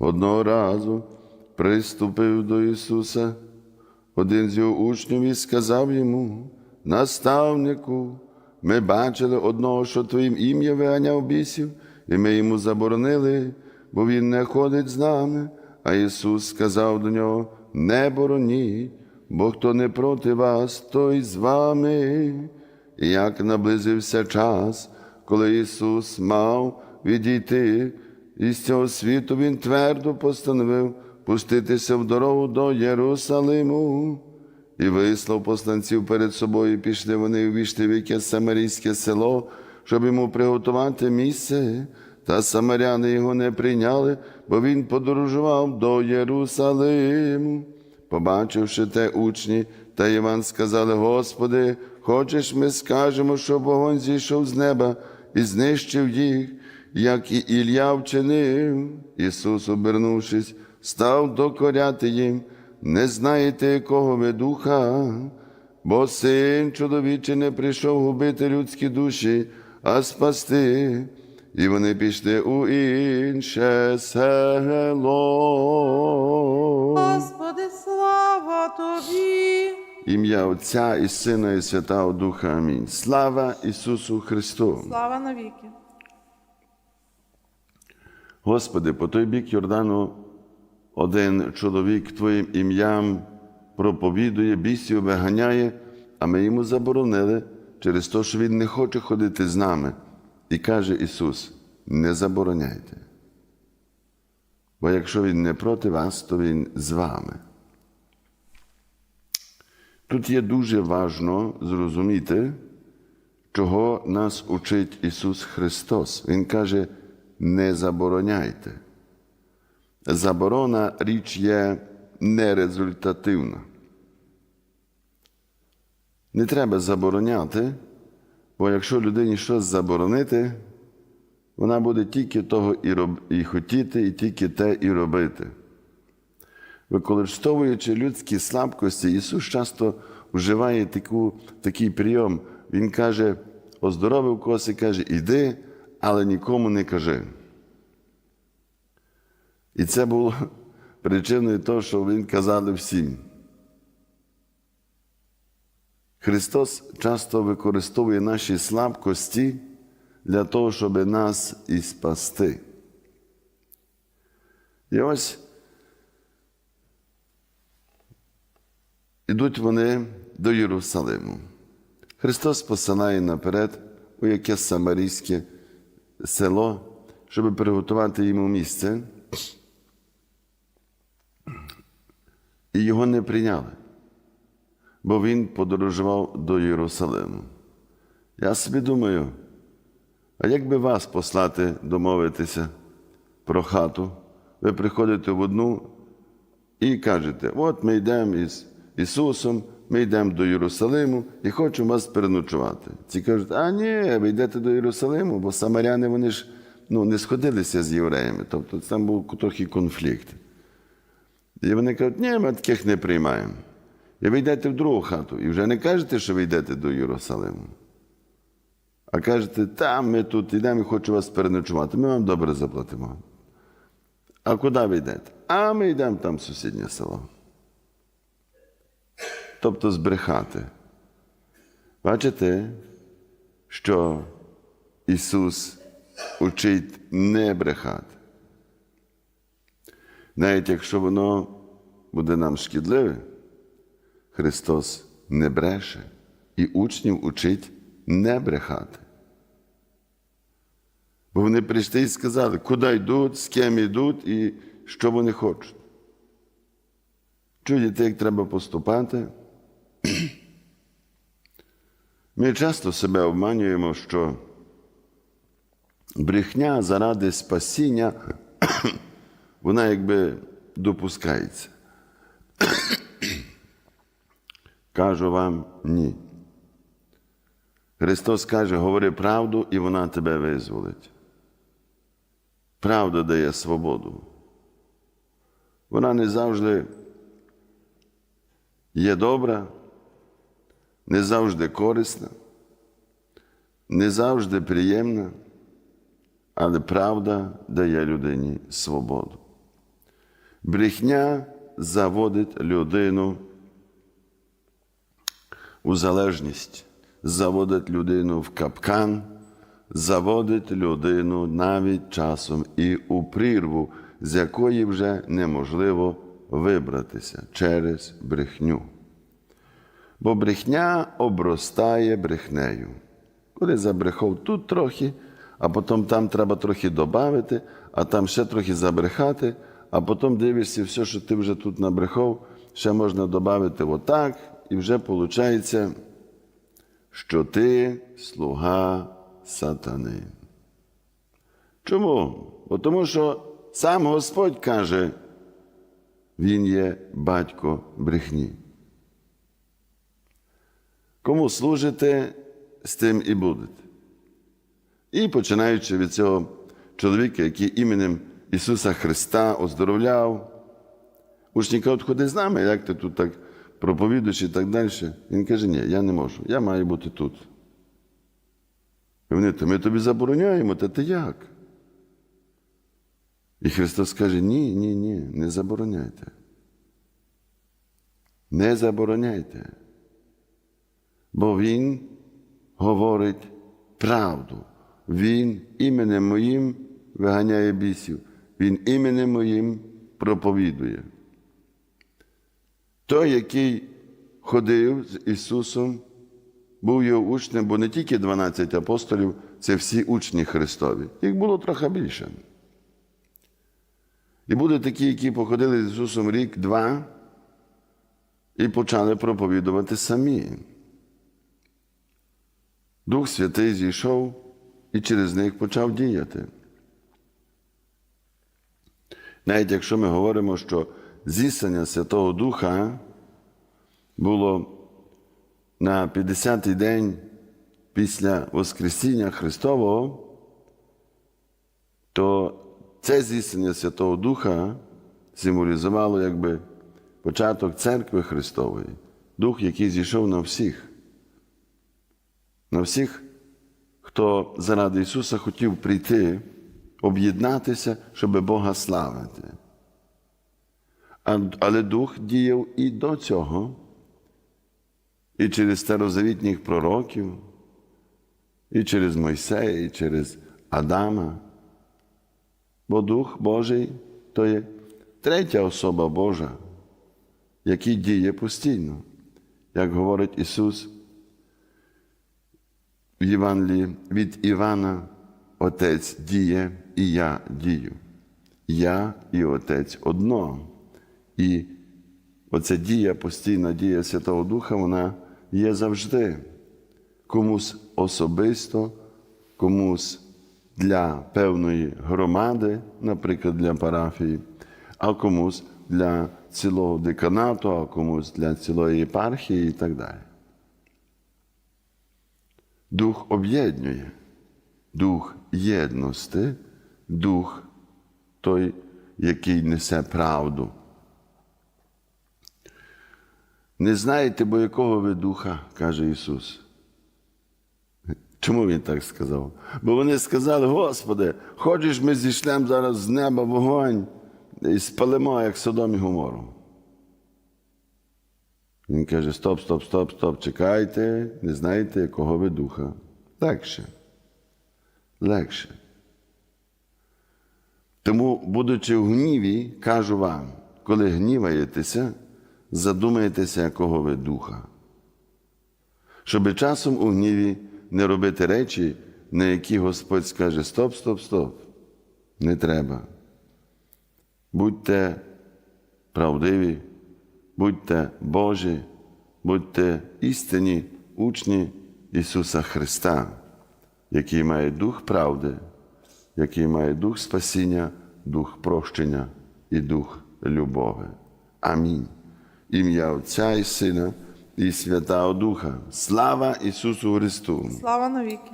Одного разу приступив до Ісуса один з його учнів і сказав йому, наставнику, ми бачили одного, що Твоїм ім'я виганяв бісів, і ми йому заборонили, бо він не ходить з нами. А Ісус сказав до нього: Не бороніть, бо хто не проти вас, той з вами. І як наблизився час, коли Ісус мав відійти із цього світу, Він твердо постановив пуститися в дорогу до Єрусалиму. І вислав посланців перед собою, і пішли вони в якесь самарійське село, щоб йому приготувати місце. Та самаряни його не прийняли, бо він подорожував до Єрусалиму. Побачивши те учні, та Іван сказали: Господи, хочеш, ми скажемо, що вогонь зійшов з неба і знищив їх, як і Ілля вчинив. Ісус, обернувшись, став докоряти їм. Не знаєте, якого ви духа, бо син чоловічий не прийшов губити людські душі, а спасти. І вони пішли у інше село. Господи, слава Тобі! Ім'я Отця і Сина, і Святого Духа. Амінь. Слава Ісусу Христу! Слава навіки! Господи, по той бік Йордану один чоловік Твоїм ім'ям проповідує, бісів виганяє, а ми йому заборонили через те, що Він не хоче ходити з нами. І каже Ісус: не забороняйте. Бо якщо Він не проти вас, то Він з вами. Тут є дуже важно зрозуміти, чого нас учить Ісус Христос. Він каже, не забороняйте. Заборона річ є нерезультативна. Не треба забороняти, бо якщо людині щось заборонити, вона буде тільки того і, роб... і хотіти, і тільки те і робити. Використовуючи людські слабкості, Ісус часто вживає таку, такий прийом. Він каже, оздоровив когось і каже, іди, але нікому не кажи. І це було причиною того, що Він казали всім. Христос часто використовує наші слабкості для того, щоб нас і спасти. І ось ідуть вони до Єрусалиму. Христос посилає наперед у якесь самарійське село, щоб приготувати йому місце. І його не прийняли, бо він подорожував до Єрусалиму. Я собі думаю, а як би вас послати домовитися про хату, ви приходите в одну і кажете, от ми йдемо із Ісусом, ми йдемо до Єрусалиму і хочемо вас переночувати. Ці кажуть, а ні, ви йдете до Єрусалиму, бо самаряни вони ж ну, не сходилися з євреями, тобто там був трохи конфлікт. І вони кажуть, ні, ми таких не приймаємо. І ви йдете в другу хату, і вже не кажете, що ви йдете до Єрусалиму. А кажете, там ми тут йдемо і хочу вас переночувати. Ми вам добре заплатимо. А куди ви йдете? А ми йдемо там в сусіднє село. Тобто збрехати. Бачите, що Ісус учить не брехати. Навіть якщо воно буде нам шкідливе, Христос не бреше і учнів учить не брехати. Бо вони прийшли і сказали, куди йдуть, з ким йдуть і що вони хочуть. Чуєте, як треба поступати? Ми часто себе обманюємо, що брехня заради спасіння, вона якби допускається. Кажу вам ні. Христос каже, говори правду, і вона тебе визволить. Правда дає свободу. Вона не завжди є добра, не завжди корисна, не завжди приємна, але правда дає людині свободу. Брехня заводить людину у залежність, заводить людину в капкан, заводить людину навіть часом і у прірву, з якої вже неможливо вибратися через брехню. Бо брехня обростає брехнею. Коли забрехав тут трохи, а потім там треба трохи додати, а там ще трохи забрехати, а потім дивишся, все, що ти вже тут набрехав, ще можна додати отак, і вже виходить, що ти слуга сатани. Чому? Бо тому що сам Господь каже, Він є батько брехні. Кому служите, з тим і будете. І починаючи від цього чоловіка, який іменем Ісуса Христа оздоровляв, учні кажуть, ходи з нами, як ти тут так проповідуєш і так далі. Він каже, ні, я не можу, я маю бути тут. І вони, то ми тобі забороняємо, та ти як? І Христос каже, ні, ні, ні, не забороняйте. Не забороняйте. Бо Він говорить правду. Він іменем моїм виганяє бісів. Він іменем моїм проповідує. Той, який ходив з Ісусом, був його учнем, бо не тільки 12 апостолів, це всі учні Христові. Їх було трохи більше. І будуть такі, які походили з Ісусом рік-два і почали проповідувати самі. Дух Святий зійшов і через них почав діяти. Навіть якщо ми говоримо, що зіснення Святого Духа було на 50-й день після Воскресіння Христового, то це зіснення Святого Духа символізувало якби початок церкви Христової, Дух, який зійшов на всіх на всіх, хто заради Ісуса хотів прийти, об'єднатися, щоб Бога славити. Але Дух діяв і до цього, і через старозавітніх пророків, і через Мойсея, і через Адама. Бо Дух Божий то є третя особа Божа, який діє постійно, як говорить Ісус в Євангелії від Івана Отець діє, і я дію. Я і Отець одно. І оця дія, постійна дія Святого Духа, вона є завжди. Комусь особисто, комусь для певної громади, наприклад, для парафії, а комусь для цілого деканату, а комусь для цілої єпархії і так далі. Дух об'єднує, дух єдності, дух той, який несе правду. Не знаєте, бо якого ви духа, каже Ісус. Чому Він так сказав? Бо вони сказали, Господи, хочеш, ми зійшлемо зараз з неба вогонь і спалимо, як Содом і Гомору. Він каже: стоп, стоп, стоп, стоп, чекайте, не знаєте, якого ви духа. Легше. Легше. Тому, будучи в гніві, кажу вам, коли гніваєтеся, задумайтеся, якого ви духа. Щоб часом у гніві не робити речі, на які Господь скаже: стоп, стоп, стоп. Не треба. Будьте правдиві, будьте Божі, будьте істинні учні Ісуса Христа, який має дух правди, який має дух спасіння, дух прощення і дух любові. Амінь. Ім'я Отця і Сина і Святого Духа. Слава Ісусу Христу! Слава навіки.